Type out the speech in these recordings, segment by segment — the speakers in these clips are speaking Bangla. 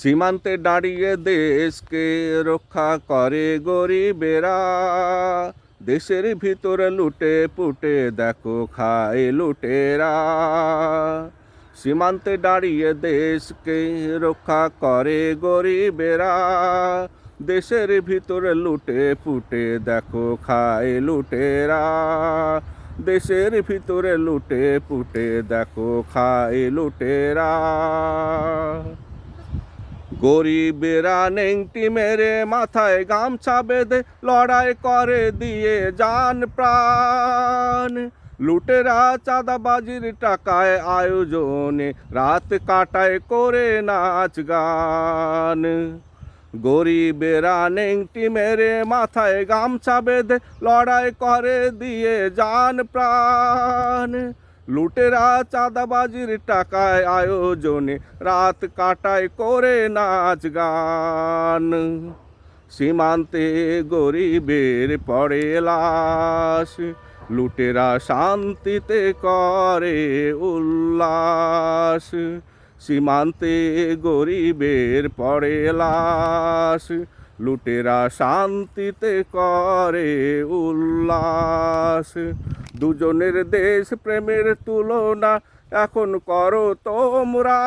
সীমান্তে দাঁড়িয়ে দেশকে রক্ষা করে গরিবেরা। দেশের ভিতরে লুটে পুটে দেখো খায় লুটেরা। সীমান্তে দাঁড়িয়ে দেশকে রক্ষা করে গরিবেরা। দেশের ভিতরে লুটে পুটে দেখো খায় লুটেরা। দেশের ভিতরে লুটে পুটে দেখো খায় লুটেরা। গরিবেরা নেংটি মেরে মাথায় গামছা বেঁধে লড়াই করে দিয়ে যান প্রাণ। লুটেরা চাঁদাবাজির টাকায় আয়োজনে রাত কাটায় করে নাচ গান। গরিবেরা নেংটি মেরে মাথায় গামছা বেঁধে লড়াই করে দিয়ে যান প্রাণ। লুটেরা চাঁদাবাজির টাকায় আয়োজনে রাত কাটায় করে নাচ গান। সীমান্তে গরিবের পড়ে লাশ, লুটেরা শান্তিতে করে উল্লাস। সীমান্তে গরিবের পড়ে লাশ লুটেরা শান্তিতে করে উল্লাস। দুজনের দেশ প্রেমের তুলনা এখন করো তোমরা।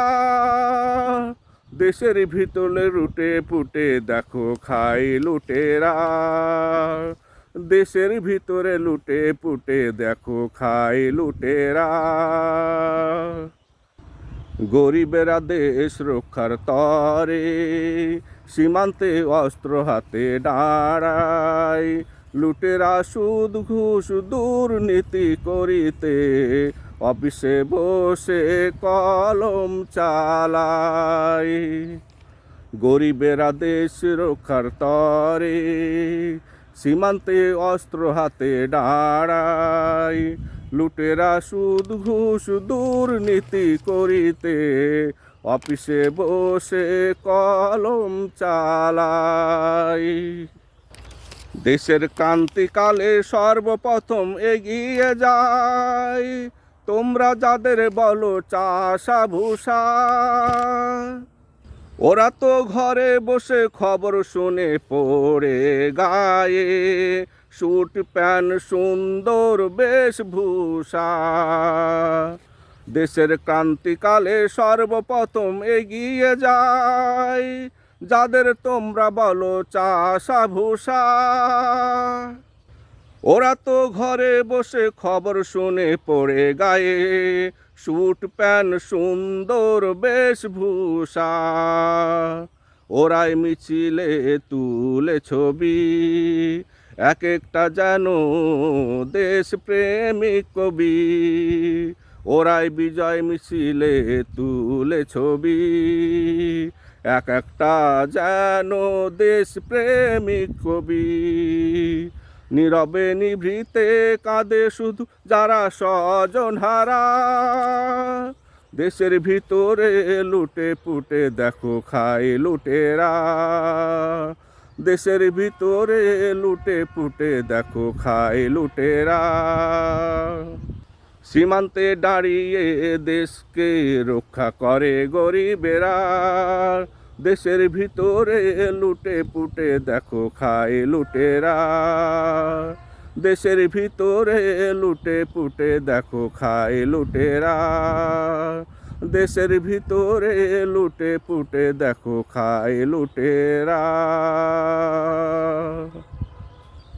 দেশের ভিতরে রুটে পুটে দেখো খাই লুটেরা। দেশের ভিতরে লুটে পুটে দেখো খাই লুটেরা। গরিবেরা দেশ রক্ষার তরে সীমান্তে অস্ত্র হাতে দাঁড়ায় লুটেরা সুদ, ঘুষ, দুর্নীতি করিতে অফিসে বসে কলম চালায় গরিবেরা দেশ রক্ষার তরে সীমান্তে অস্ত্র হাতে দাঁড়ায় লুটেরা সুদ, ঘুষ, দুর্নীতি করিতে অফিসে বসে কলম চালাই। দেশের ক্রান্তিকালে সর্বপ্রথম এগিয়ে যায় তোমরা যাদের বলো চাষা ভূষা ওরা তো ঘরে বসে খবর শুনে পড়ে গায়ে। স্যুট, প্যান্ট, সুন্দর বেশভূষা। দেশের ক্রান্তিকালে সর্বপ্রথম এগিয়ে যায় যাদের তোমরা বলো চাষা ভূষা ওরা তো ঘরে বসে খবর শুনে পড়ে গায়ে। স্যুট, প্যান্ট, সুন্দর বেশভূষা। ওরাই মিছিলে তুলে ছবি। এক একটা যেন দেশ প্রেমিক কবি। ওরাই বিজয় মিছিলে তুলে ছবি। এক একটা যেন দেশ প্রেমিক কবি। নীরবে নিভৃতে কাঁদে শুধু যারা স্বজন হারা। দেশের ভিতরে লুটে পুটে দেখো খাই লুটেরা। দেশের ভিতরে লুটে পুটে দেখো খাই লুটেরা। সীমান্তে দাঁড়িয়ে দেশকে রক্ষা করে গরিবেরা। দেশের ভিতরে লুটে পুটে দেখো খায় লুটেরা। দেশের ভিতরে লুটে পুটে দেখো খায় লুটেরা। দেশের ভিতরে লুটে পুটে দেখো খায় লুটেরা।